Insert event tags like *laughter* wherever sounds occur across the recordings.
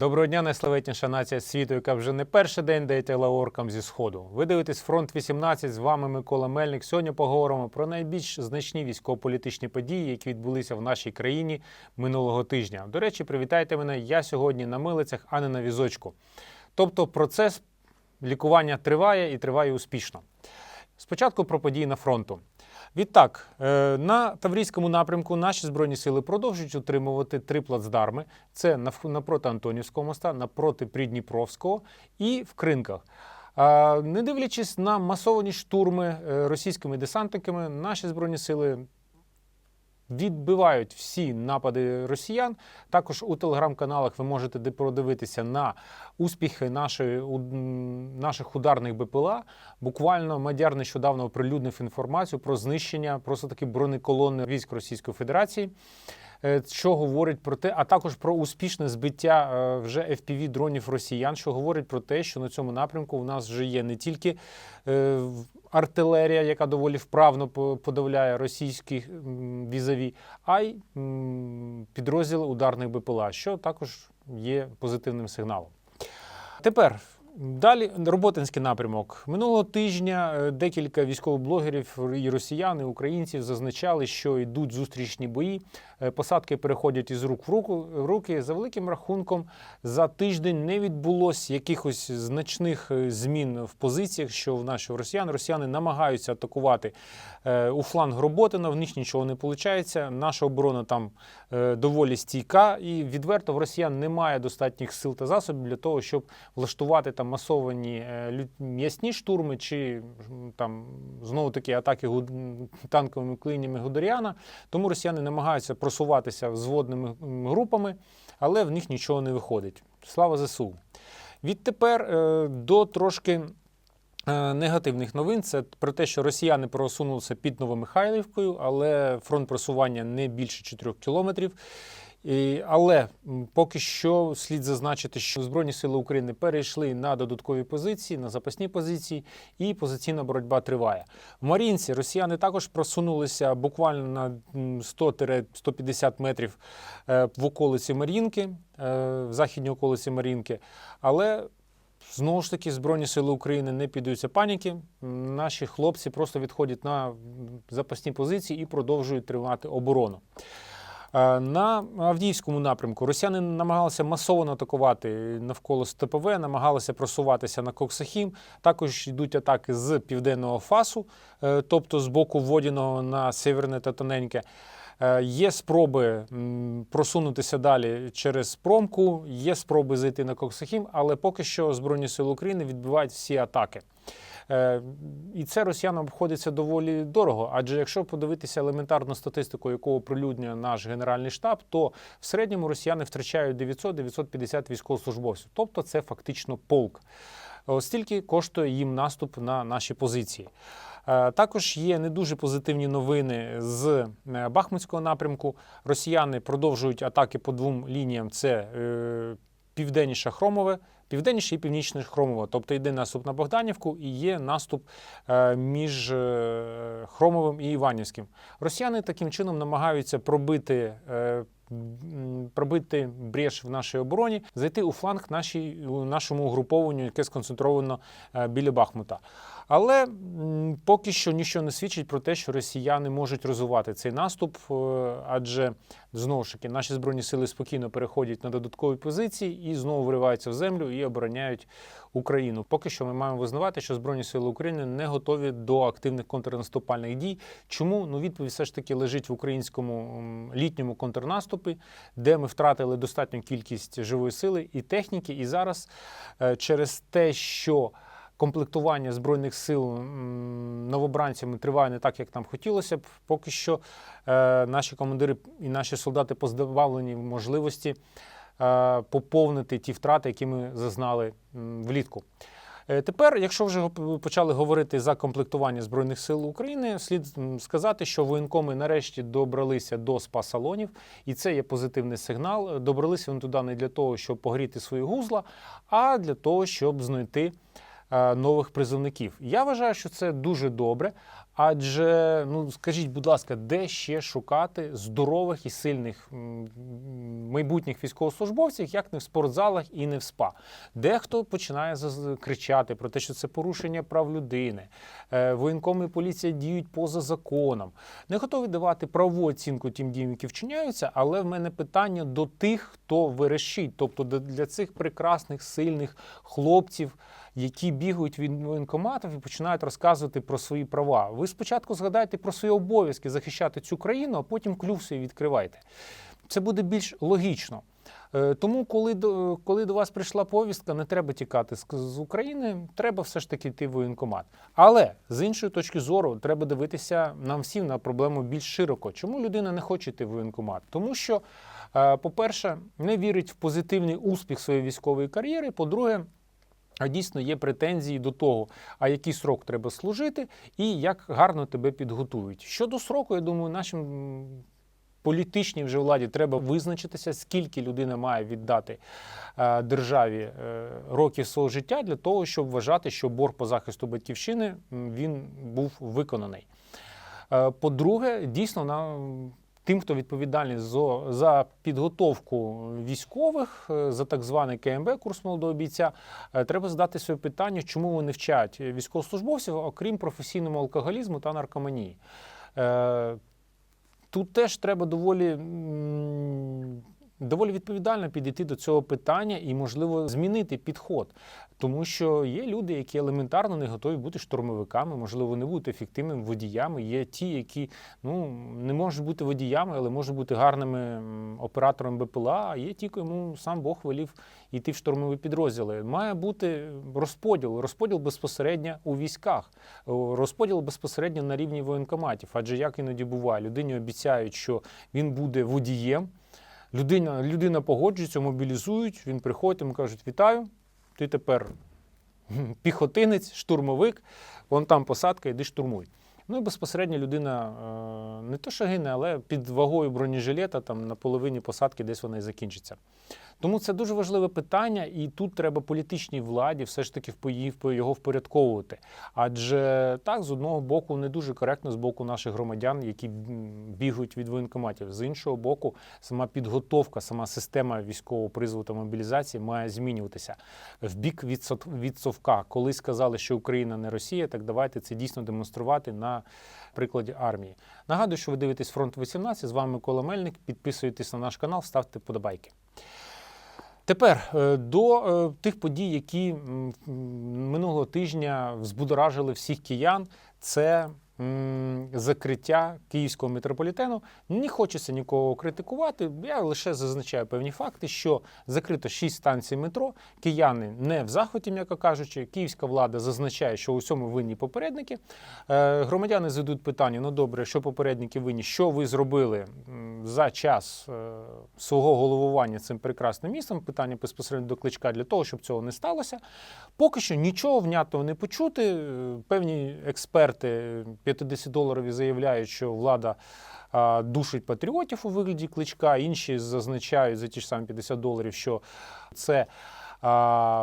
Доброго дня, найславетніша нація світу, яка вже не перший день дає оркам зі сходу. Ви дивитесь фронт 18, З вами Микола Мельник. Сьогодні поговоримо про найбільш значні військово-політичні події, які відбулися в нашій країні минулого тижня. До речі, привітайте мене. Я сьогодні на милицях, а не на візочку. Тобто, процес лікування триває і триває успішно. Спочатку про події на фронту. Відтак, е, на Таврійському напрямку наші збройні сили продовжують утримувати три плацдарми: це напроти Антонівського моста, напроти Придніпровського і в Кринках. Не дивлячись на масовані штурми е, російськими десантниками, наші збройні сили відбивають всі напади росіян. Також у телеграм-каналах ви можете продивитися на успіхи нашої, у- наших ударних БПЛА. Буквально Мадяр нещодавно оприлюднив інформацію про знищення просто таки бронеколони військ Російської Федерації. Е, Що говорить про те, а також про успішне збиття е, вже fpv дронів росіян, що говорить про те, що на цьому напрямку у нас вже є не тільки е, артилерія, яка доволі вправно подавляє російські візаві, а й підрозділи ударних БПЛА, що також є позитивним сигналом. Тепер далі Роботинський напрямок. Минулого тижня е, декілька військових блогерів і росіян, і українців зазначали, що йдуть зустрічні бої. Е, Посадки переходять із рук в руку руки. За великим рахунком, за тиждень не відбулось якихось значних е, змін в позиціях, що в наших росіян. Росіяни намагаються атакувати у фланг Роботина, в них нічого не виходить. Наша оборона там доволі стійка, і відверто в росіян немає достатніх сил та засобів для того, щоб влаштувати там масовані е, м'ясні штурми чи там знову таки атаки танковими клинями Гудеріана. Тому росіяни намагаються просуватися взводними м, групами, але в них нічого не виходить. Слава ЗСУ. Відтепер е, до трошки е, негативних новин. Це про те, що росіяни просунулися під Новомихайлівкою, але фронт просування не більше 4 кілометрів. І, але поки що слід зазначити, що Збройні сили України перейшли на додаткові позиції, на запасні позиції, і позиційна боротьба триває. В Марінці росіяни також просунулися буквально на 100-150 метрів е, в околиці Марінки, е, в західній околиці Марінки. Але Знову ж таки, Збройні Сили України не піддаються паніки. Наші хлопці просто відходять на запасні позиції і продовжують тримати оборону. Е, На Авдіївському напрямку росіяни намагалися масово атакувати навколо СТПВ, намагалися просуватися на Коксахім. Також йдуть атаки з південного фасу, е, тобто з боку Водяного на Северне та Тоненьке. Е, Є спроби просунутися далі через промку, є спроби зайти на Коксахім, але поки що Збройні Сили України відбивають всі атаки. Е, І це росіянам обходиться доволі дорого. Адже якщо подивитися елементарну статистику, яку оприлюднює наш генеральний штаб, то в середньому росіяни втрачають 900-950 військовослужбовців. Тобто це фактично полк. Ось коштує їм наступ на наші позиції. Е, Також є не дуже позитивні новини з е, Бахмутського напрямку. Росіяни продовжують атаки по двом лініям: це е, південніше Хромове, південніше і північне Хромове. Тобто йде наступ на Богданівку і є наступ е, між е, Хромовим і Іванівським. Росіяни таким чином намагаються пробити. е, Пробити брешь в нашій обороні, зайти у фланг нашій, нашому угрупованню, яке сконцентровано біля Бахмута. Але поки що нічого не свідчить про те, що росіяни можуть розвивати цей наступ, е, адже знову ж таки наші збройні сили спокійно переходять на додаткові позиції і знову вириваються в землю і обороняють Україну. Поки що ми маємо визнавати, що збройні сили України не готові до активних контрнаступальних дій. Чому ну відповідь все ж таки лежить в українському літньому контрнаступі, де ми втратили достатню кількість живої сили і техніки, і зараз е, через те, що комплектування збройних сил новобранцями триває не так, як нам хотілося б. Поки що е, наші командири і наші солдати позбавлені можливості е, поповнити ті втрати, які ми зазнали влітку. Е, Тепер, якщо вже почали говорити за комплектування збройних сил України, слід сказати, що воєнкоми нарешті добралися до спа-салонів, і це є позитивний сигнал. Добралися вони туди не для того, щоб погріти свої гузла, а для того, щоб знайти нових призовників. Я вважаю, що це дуже добре. Адже, ну скажіть, будь ласка, де ще шукати здорових і сильних майбутніх військовослужбовців, як не в спортзалах і не в СПА? Дехто починає кричати про те, що це порушення прав людини. Е, Воєнкоми і поліція діють поза законом. Не готові давати правову оцінку тим діям, які вчиняються, але в мене питання до тих, хто верещить, тобто для цих прекрасних, сильних хлопців, які бігають від воєнкоматів і починають розказувати про свої права. Ви спочатку згадайте про свої обов'язки захищати цю країну, а потім клюв свій відкривайте. Це буде більш логічно. Е, Тому, коли до, коли до вас прийшла повістка, не треба тікати з, з України, треба все ж таки йти в воєнкомат. Але з іншої точки зору, треба дивитися нам всім на проблему більш широко. Чому людина не хоче йти в воєнкомат? Тому що, е, по-перше, не вірить в позитивний успіх своєї військової кар'єри. По-друге, а дійсно є претензії до того, а який срок треба служити, і як гарно тебе підготують. Щодо сроку, я думаю, нашим політичній вже владі треба визначитися, скільки людина має віддати е, державі е, років свого життя для того, щоб вважати, що борг по захисту батьківщини він був виконаний. Е, По-друге, дійсно на тим, хто відповідальний за, підготовку військових, е, за так званий КМБ, курс молодого бійця, е, треба задати своє питання, чому вони вчать військовослужбовців, окрім професійному алкоголізму та наркоманії. Е, Тут теж треба доволі, доволі відповідально підійти до цього питання і, можливо, змінити підход. Тому що є люди, які елементарно не готові бути штурмовиками, можливо, не будуть ефективними водіями. Є ті, які ну, не можуть бути водіями, але можуть бути гарними операторами БПЛА. А є ті, кому сам Бог велів йти в штурмові підрозділи. Має бути розподіл, розподіл безпосередньо у військах, розподіл безпосередньо на рівні воєнкоматів. Адже як іноді буває, людині обіцяють, що він буде водієм. Людина, людина погоджується, мобілізують, він приходить, йому кажуть, вітаю, ти тепер *laughs* піхотинець, штурмовик, вон там посадка, йди штурмуй. Ну і безпосередньо людина е, не то, що гине, але під вагою бронежилета там на половині посадки десь вона і закінчиться. Тому це дуже важливе питання, і тут треба політичній владі все ж таки його впорядковувати. Адже так, з одного боку, не дуже коректно з боку наших громадян, які бігають від воєнкоматів. З іншого боку, сама підготовка, сама система військового призову та мобілізації має змінюватися в бік від совка. Коли сказали, що Україна не Росія, так давайте це дійсно демонструвати на прикладі армії. Нагадую, що ви дивитесь фронт 18. З вами Микола Мельник. Підписуйтесь на наш канал, ставте подобайки. Тепер е, до е, тих подій, які минулого тижня взбудоражили всіх киян, це закриття київського метрополітену. Не хочеться нікого критикувати. Я лише зазначаю певні факти, що закрито 6 станцій метро. Кияни не в захваті, м'яко кажучи. Київська влада зазначає, що у цьому винні попередники. Е, Громадяни зададуть питання: ну добре, що попередники винні, що ви зробили за час е, свого головування цим прекрасним містом? Питання безпосередньо до кличка для того, щоб цього не сталося. Поки що нічого внятного не почути. Е, Певні експерти 50-доларові заявляють, що влада душить патріотів у вигляді кличка. Інші зазначають за ті ж самі 50 доларів, що це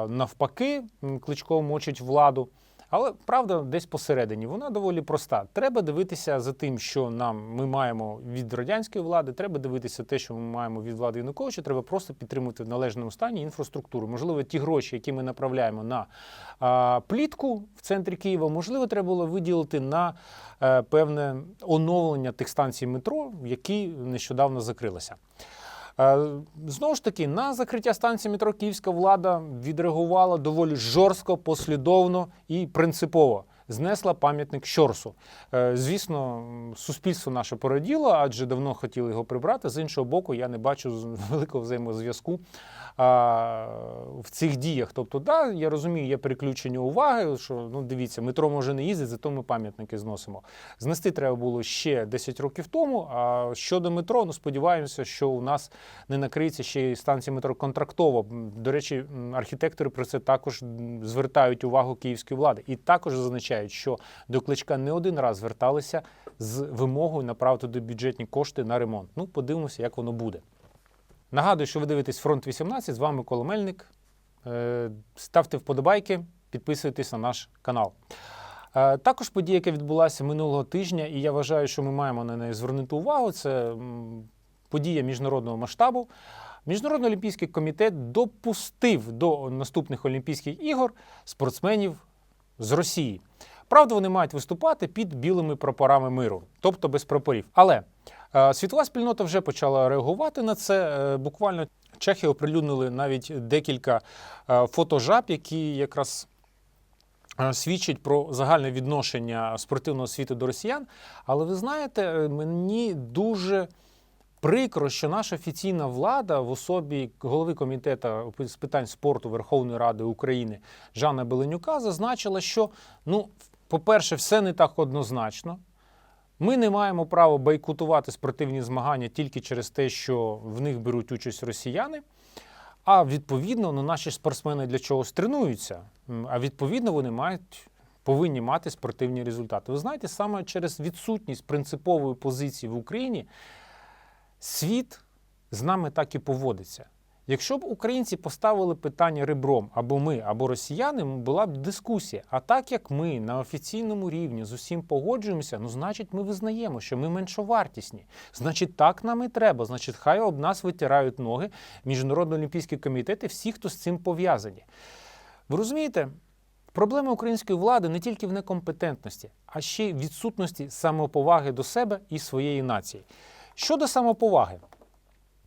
навпаки кличко мочить владу. Але правда десь посередині. Вона доволі проста. Треба дивитися за тим, що нам ми маємо від радянської влади. Треба дивитися те, що ми маємо від влади Януковича. Треба просто підтримувати в належному стані інфраструктуру. Можливо, ті гроші, які ми направляємо на а, плітку в центрі Києва, можливо, треба було виділити на е, певне оновлення тих станцій метро, які нещодавно закрилися. Знову ж таки, на закриття станції метро київська влада відреагувала доволі жорстко, послідовно і принципово. Знесла пам'ятник Щорсу. Е, Звісно, суспільство наше пораділо, адже давно хотіли його прибрати. З іншого боку, я не бачу *laughs* великого взаємозв'язку в цих діях. Тобто, да, я розумію, є переключення уваги, що ну дивіться, метро може не їздить, зато ми пам'ятники зносимо. Знести треба було ще 10 років тому. А щодо метро, ну сподіваємося, що у нас не накриється ще й станція метро контрактово. До речі, архітектори про це також звертають увагу київської влади і також зазначають, що до кличка не один раз зверталися з вимогою направити до бюджетні кошти на ремонт. Ну, подивимося, як воно буде. Нагадую, що ви дивитесь фронт 18. З вами Микола Мельник. Е, Ставте вподобайки, підписуйтесь на наш канал. Е, Також подія, яка відбулася минулого тижня, і я вважаю, що ми маємо на неї звернути увагу. Це подія міжнародного масштабу. Міжнародний олімпійський комітет допустив до наступних Олімпійських ігор спортсменів з Росії. Правда, вони мають виступати під білими прапорами миру, тобто без прапорів. Але е, світова спільнота вже почала реагувати на це. Е, буквально Чехи оприлюднили навіть декілька е, фотожаб, які якраз свідчать про загальне відношення спортивного світу до росіян. Але ви знаєте, мені дуже прикро, що наша офіційна влада в особі голови комітету з питань спорту Верховної Ради України Жана Беленюка зазначила, що ну, по-перше, все не так однозначно. Ми не маємо права бойкотувати спортивні змагання тільки через те, що в них беруть участь росіяни. А відповідно, ну, наші спортсмени для чогось тренуються. А відповідно, вони мають повинні мати спортивні результати. Ви знаєте, саме через відсутність принципової позиції в Україні світ з нами так і поводиться. Якщо б українці поставили питання ребром або ми, або росіяни, була б дискусія. А так як ми на офіційному рівні з усім погоджуємося, ну значить, ми визнаємо, що ми меншовартісні. Значить, так нам і треба. Значить, хай об нас витирають ноги Міжнародний олімпійський комітет і всі, хто з цим пов'язані. Ви розумієте? Проблема української влади не тільки в некомпетентності, а ще й відсутності самоповаги до себе і своєї нації. Щодо самоповаги,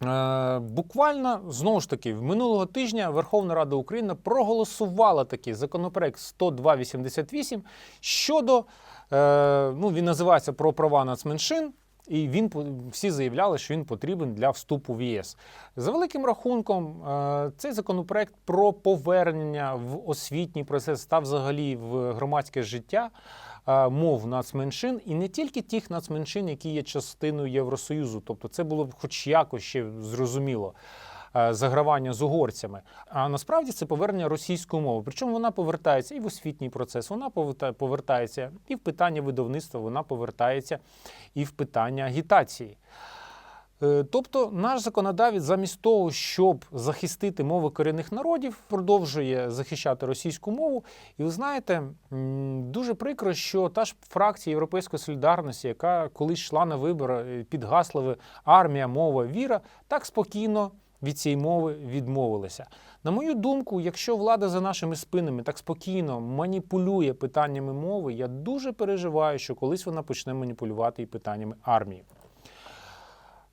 Е, Буквально знову ж таки, минулого тижня Верховна Рада України проголосувала такий законопроект 10288 щодо е, ну він називається про права нацменшин. І він всі заявляли, що він потрібен для вступу в ЄС. За великим рахунком, е, цей законопроект про повернення в освітній процес та взагалі в громадське життя е, мов нацменшин, і не тільки тих нацменшин, які є частиною Євросоюзу. Тобто, це було б хоч якось ще зрозуміло. Е, Загравання з угорцями, а насправді це повернення російської мови. Причому вона повертається і в освітній процес, вона повертається і в питання видавництва, вона повертається і в питання агітації. Е, Тобто наш законодавець замість того, щоб захистити мови корінних народів, продовжує захищати російську мову. І ви знаєте, дуже прикро, що та ж фракція Європейської солідарності, яка колись йшла на вибори е, під гаслами армія, мова, віра, так спокійно від цієї мови відмовилася. На мою думку, якщо влада за нашими спинами так спокійно маніпулює питаннями мови, я дуже переживаю, що колись вона почне маніпулювати і питаннями армії.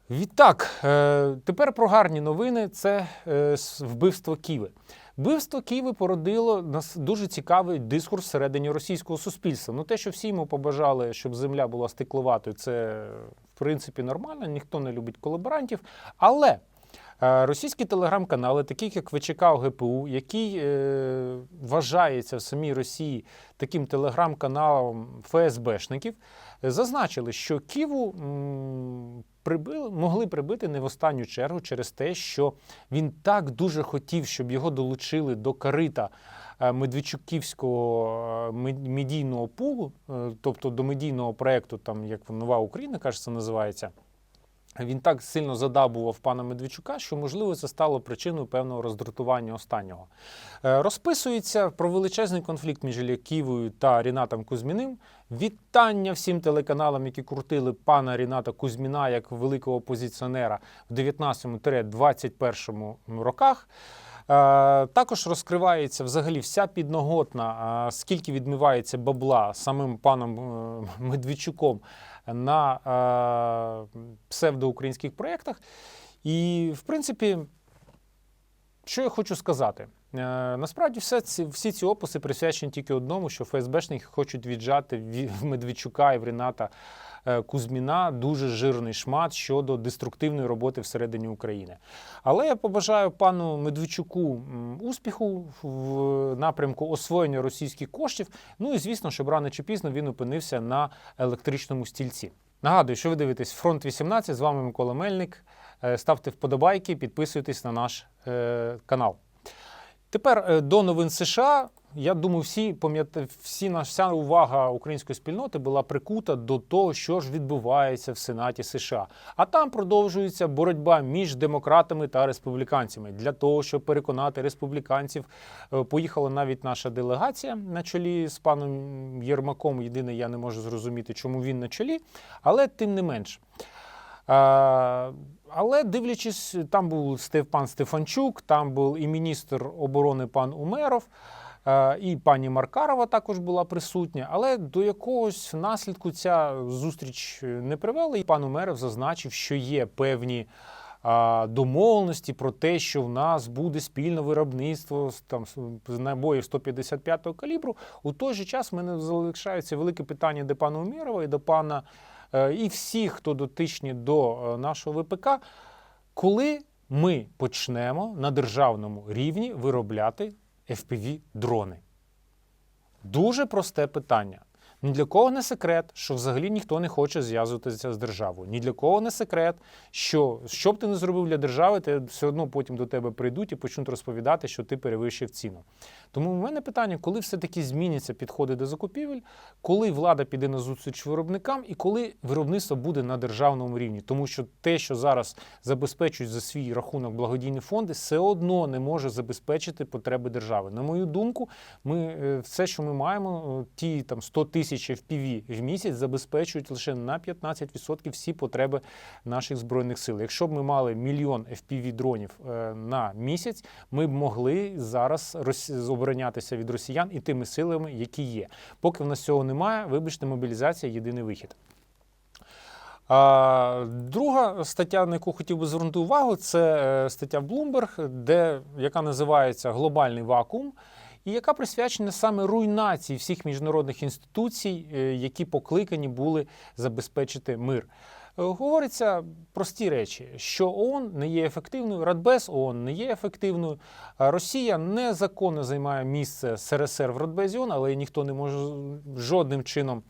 Відтак, е, тепер про гарні новини це е, вбивство Ківи. Вбивство Києва породило нас дуже цікавий дискурс всередині російського суспільства. Ну, те, що всі йому побажали, щоб земля була стекловатою, це в принципі нормально, ніхто не любить колаборантів. Але російські телеграм-канали, такі як ВЧК ОГПУ, який е, вважається в самій Росії таким телеграм-каналом ФСБшників, е, зазначили, що Ківу м, прибили, могли прибити не в останню чергу через те, що він так дуже хотів, щоб його долучили до карита е, Медведчуківського е, медійного пулу, е, тобто до медійного проєкту, там як Нова Україна, кажеться, називається. Він так сильно задабував пана Медведчука, що можливо це стало причиною певного роздратування останнього. Е, Розписується про величезний конфлікт між Ківою та Рінатом Кузьміним. Вітання всім телеканалам, які крутили пана Ріната Кузьміна як великого опозиціонера в 19-21 роках. Е, Також розкривається взагалі вся підноготна, скільки відмивається бабла самим паном е, Медведчуком на е, псевдоукраїнських проєктах. І, в принципі, що я хочу сказати? Е, насправді все ці, всі ці описи присвячені тільки одному, що ФСБшники хочуть віджати в Медведчука і в Рената е, Кузьміна дуже жирний шмат щодо деструктивної роботи всередині України. Але я побажаю пану Медведчуку успіху в напрямку освоєння російських коштів. Ну і звісно, щоб рано чи пізно він опинився на електричному стільці. Нагадую, що ви дивитесь фронт 18. З вами Микола Мельник. Е, Ставте вподобайки, підписуйтесь на наш е, канал. Тепер е, до новин США. Я думаю, всі пам'ятають, всі наша вся увага української спільноти була прикута до того, що ж відбувається в Сенаті США. А там продовжується боротьба між демократами та республіканцями для того, щоб переконати республіканців. Е, Поїхала навіть наша делегація на чолі з паном Єрмаком. Єдине, я не можу зрозуміти, чому він на чолі, але тим не менш. Е, Але дивлячись, там був Степан Стефанчук, там був і міністр оборони пан Умеров, і пані Маркарова також була присутня. Але до якогось наслідку ця зустріч не привела. І пан Умеров зазначив, що є певні домовленості про те, що в нас буде спільне виробництво там, з набоїв 155-го калібру. У той же час в мене залишається велике питання до пана Умєрова і до пана е, і всіх, хто дотичні до е, нашого ВПК, коли ми почнемо на державному рівні виробляти FPV-дрони? Дуже просте питання. Ні для кого не секрет, що взагалі ніхто не хоче зв'язуватися з державою. Ні для кого не секрет, що що б ти не зробив для держави, ти все одно потім до тебе прийдуть і почнуть розповідати, що ти перевищив ціну. Тому в мене питання, коли все-таки зміняться підходи до закупівель, коли влада піде на зустріч виробникам і коли виробництво буде на державному рівні. Тому що те, що зараз забезпечують за свій рахунок благодійні фонди, все одно не може забезпечити потреби держави. На мою думку, ми е, все, що ми маємо, е, ті там 100 тисяч FPV в місяць забезпечують лише на 15% всі потреби наших збройних сил. Якщо б ми мали мільйон FPV дронів е, на місяць, ми б могли зараз оборонятися від росіян і тими силами, які є. Поки в нас цього немає, вибачте, мобілізація єдиний вихід. А, друга стаття, на яку хотів би звернути увагу, це е, стаття Bloomberg, де, яка називається Глобальний вакуум, і яка присвячена саме руйнації всіх міжнародних інституцій, е, які покликані були забезпечити мир. Е, Говориться прості речі, що ООН не є ефективною, Радбез ООН не є ефективною. Росія незаконно займає місце СРСР в Радбезі ООН, але ніхто не може жодним чином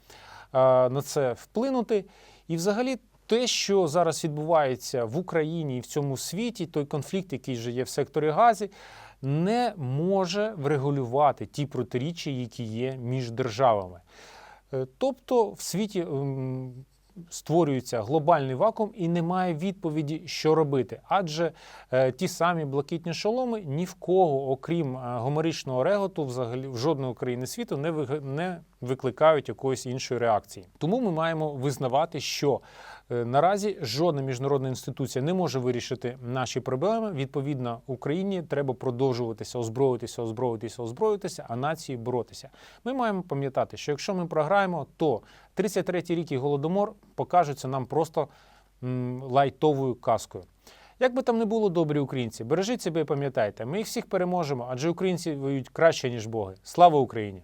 на це вплинути. І взагалі те, що зараз відбувається в Україні і в цьому світі, той конфлікт, який вже є в секторі Газі, не може врегулювати ті протиріччя, які є між державами. Е, Тобто в світі ем, створюється глобальний вакуум і немає відповіді, що робити. Адже е, ті самі блакитні шоломи ні в кого, окрім е, гоморичного реготу, взагалі в жодної країни світу не, не викликають якоїсь іншої реакції. Тому ми маємо визнавати, що наразі жодна міжнародна інституція не може вирішити наші проблеми. Відповідно, Україні треба продовжуватися, озброїтися, озброїтися, озброїтися, а нації боротися. Ми маємо пам'ятати, що якщо ми програємо, то 33-й рік і голодомор покажуться нам просто лайтовою казкою. Як би там не було добрі українці, бережіть себе і пам'ятайте, ми їх всіх переможемо, адже українці воюють краще, ніж боги. Слава Україні!